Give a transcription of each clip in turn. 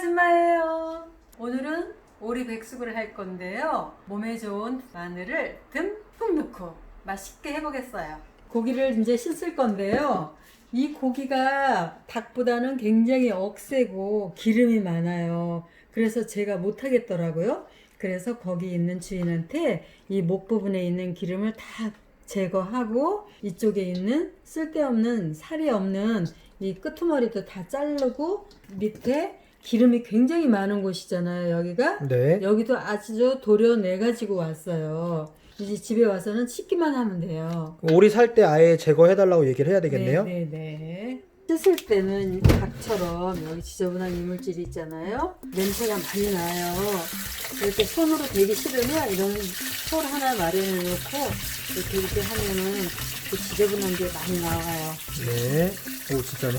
아줌마예요. 오늘은 오리 백숙을 할 건데요. 몸에 좋은 마늘을 듬뿍 넣고 맛있게 해보겠어요. 고기를 이제 씻을 건데요. 이 고기가 닭보다는 굉장히 억세고 기름이 많아요. 그래서 제가 못하겠더라고요. 그래서 거기 있는 주인한테 이 목 부분에 있는 기름을 다 제거하고 이쪽에 있는 쓸데없는 살이 없는 이 끄트머리도 다 자르고 밑에 기름이 굉장히 많은 곳이잖아요. 여기가 네. 여기도 아주 도려내 가지고 왔어요. 이제 집에 와서는 씻기만 하면 돼요. 오리 살 때 아예 제거해달라고 얘기를 해야 되겠네요. 네, 네, 네. 씻을 때는 이 닭처럼 여기 지저분한 이물질이 있잖아요. 냄새가 많이 나요. 이렇게 손으로 대기 싫으면 이런 솔 하나 마련해 놓고 이렇게 이렇게 하면은 그 지저분한 게 많이 나와요. 네. 오, 진짜네.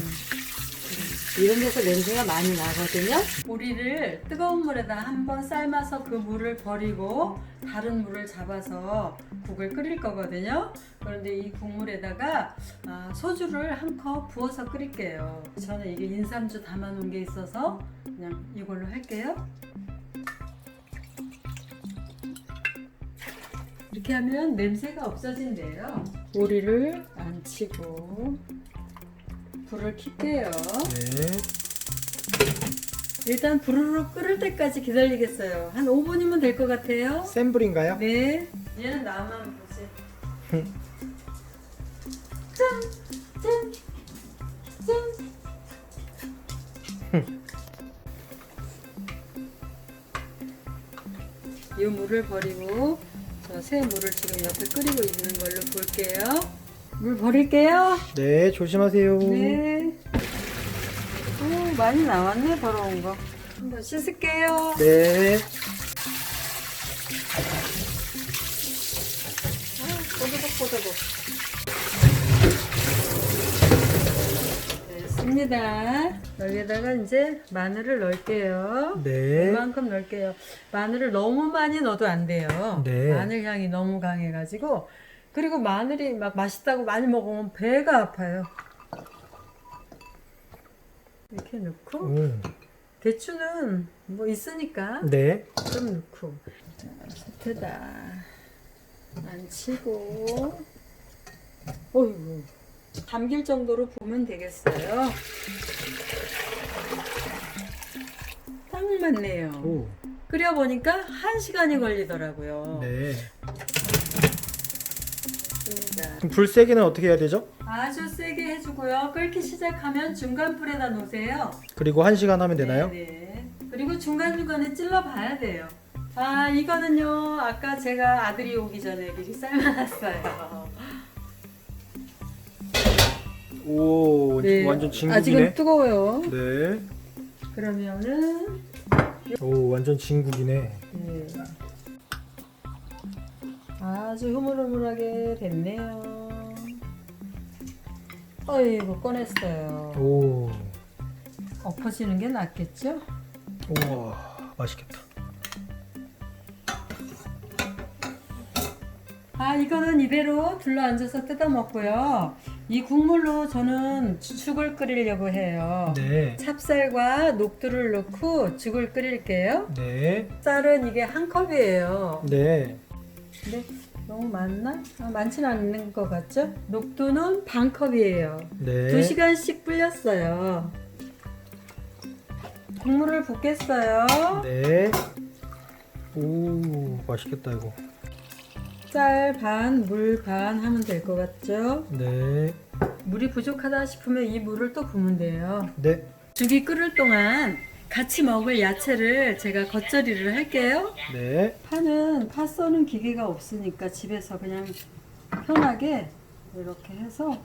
이런 데서 냄새가 많이 나거든요. 오리를 뜨거운 물에다 한번 삶아서 그 물을 버리고 다른 물을 잡아서 국을 끓일 거거든요. 그런데 이 국물에다가 아, 소주를 한 컵 부어서 끓일게요. 저는 이게 인삼주 담아놓은 게 있어서 그냥 이걸로 할게요. 이렇게 하면 냄새가 없어진대요. 오리를 안 치고 불을 켤게요. 네. 일단 부르르 끓을 때까지 기다리겠어요. 한 5분이면 될 것 같아요. 센 불인가요? 네. 얘는 나만 보지. 짠! 짠! 짠! 이 물을 버리고 저 새 물을 지금 옆에 끓이고 있는 걸로 볼게요. 물 버릴게요. 네, 조심하세요. 네. 오, 많이 나왔네, 더러운 거. 한번 씻을게요. 네. 아, 꼬드득 꼬드득. 됐습니다. 여기다가 이제 마늘을 넣을게요. 네. 이만큼 넣을게요. 마늘을 너무 많이 넣어도 안 돼요. 네. 마늘 향이 너무 강해가지고. 그리고 마늘이 막 맛있다고 많이 먹으면 배가 아파요. 이렇게 넣고. 오. 대추는 뭐 있으니까 네. 좀 넣고 자, 밑에다 안 치고 어이구 담길 정도로 부으면 되겠어요 딱 맞네요 오. 끓여보니까 한 시간이 걸리더라고요 네. 그럼 불 세기는 어떻게 해야 되죠? 아주 세게 해주고요 끓기 시작하면 중간 불에다 놓으세요 그리고 한 시간 하면 되나요? 네네. 그리고 중간중간에 찔러 봐야 돼요. 아, 이거는요. 아까 제가 아들이 오기 전에 미리 삶아놨어요. 오, 완전 진국이네. 네. 아직은 뜨거워요. 네. 그러면은 오, 완전 진국이네. 네. 아주 흐물흐물하게 됐네요. 어이구 꺼냈어요. 오. 엎어지는 게 낫겠죠? 우와, 맛있겠다. 아 이거는 이대로 둘러 앉아서 뜯어 먹고요. 이 국물로 저는 죽을 끓이려고 해요. 네. 찹쌀과 녹두를 넣고 죽을 끓일게요. 네. 쌀은 이게 한 컵이에요. 네. 근데 너무 많나? 아, 많지는 않는 것 같죠? 녹두는 반 컵이에요. 네. 두 시간씩 불렸어요. 국물을 붓겠어요. 네. 오, 맛있겠다 이거. 쌀 반, 물 반 하면 될 것 같죠? 네. 물이 부족하다 싶으면 이 물을 또 부으면 돼요. 네. 죽이 끓을 동안 같이 먹을 야채를 제가 겉절이를 할게요. 네. 파는 파 써는 기계가 없으니까 집에서 그냥 편하게 이렇게 해서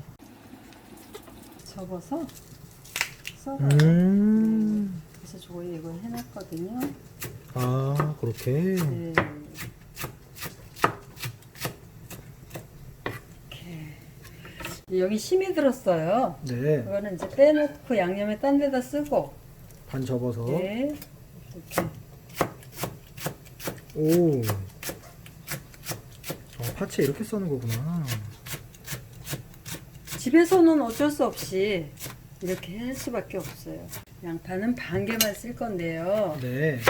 접어서 썰어요. 음. 그래서 저거 이거 해놨거든요. 아, 그렇게. 네. 이렇게. 여기 심이 들었어요. 네. 그거는 이제 빼놓고 양념에 딴 데다 쓰고. 반 접어서. 네. 이렇게. 오. 아, 파채 이렇게 써는 거구나. 집에서는 어쩔 수 없이 이렇게 할 수밖에 없어요. 양파는 반 개만 쓸 건데요. 네.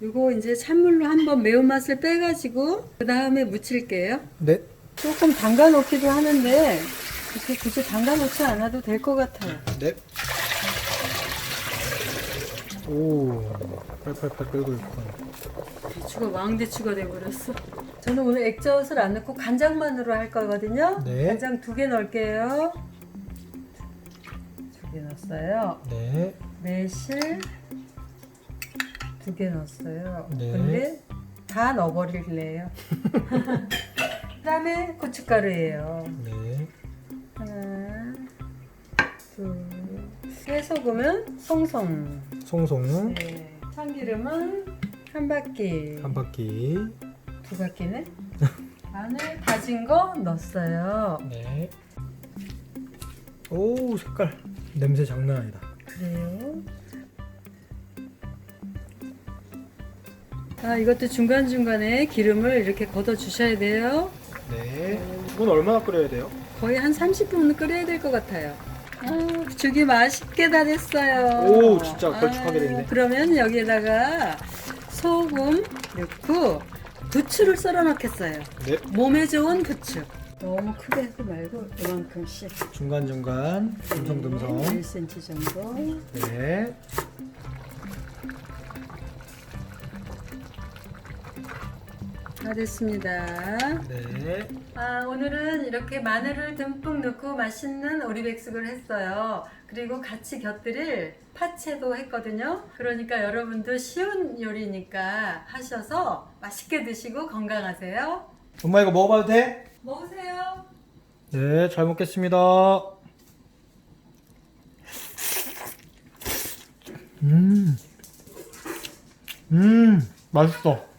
이거 이제 찬물로 한번 매운맛을 빼가지고 그 다음에 무칠게요. 네. 조금 담가 놓기도 하는데 이렇게 굳이 담가 놓지 않아도 될 것 같아요. 네. 오, 팔팔팔 끓고 있군. 대추가 왕대추가 돼버렸어. 저는 오늘 액젓을 안 넣고 간장만으로 할 거거든요. 네. 간장 두 개 넣을게요. 두 개 넣었어요. 네. 매실 두 개 넣었어요. 네. 근데 다 넣어버릴래요. 그다음에 고춧가루예요. 네. 깨소금은 송송. 송송 네. 참기름은 한 바퀴. 한 바퀴. 두 바퀴네. 마늘 다진 거 넣었어요. 네. 오, 색깔. 냄새 장난 아니다. 그래요. 아, 이것도 중간 중간에 기름을 이렇게 걷어 주셔야 돼요. 네. 이건 얼마나 끓여야 돼요? 거의 한 30분은 끓여야 될 것 같아요. 아, 죽이 맛있게 다 됐어요. 오, 진짜 걸쭉하게 됐네. 그러면 여기에다가 소금 넣고 부추를 썰어 넣겠어요. 네. 몸에 좋은 부추. 너무 크게 하지 말고 이만큼씩. 중간중간 듬성듬성. 1cm 정도. 네. 다 됐습니다. 네. 아, 오늘은 이렇게 마늘을 듬뿍 넣고 맛있는 오리백숙을 했어요. 그리고 같이 곁들일 파채도 했거든요. 그러니까 여러분도 쉬운 요리니까 하셔서 맛있게 드시고 건강하세요. 엄마 이거 먹어봐도 돼? 먹으세요. 네, 잘 먹겠습니다. 음. 음, 맛있어.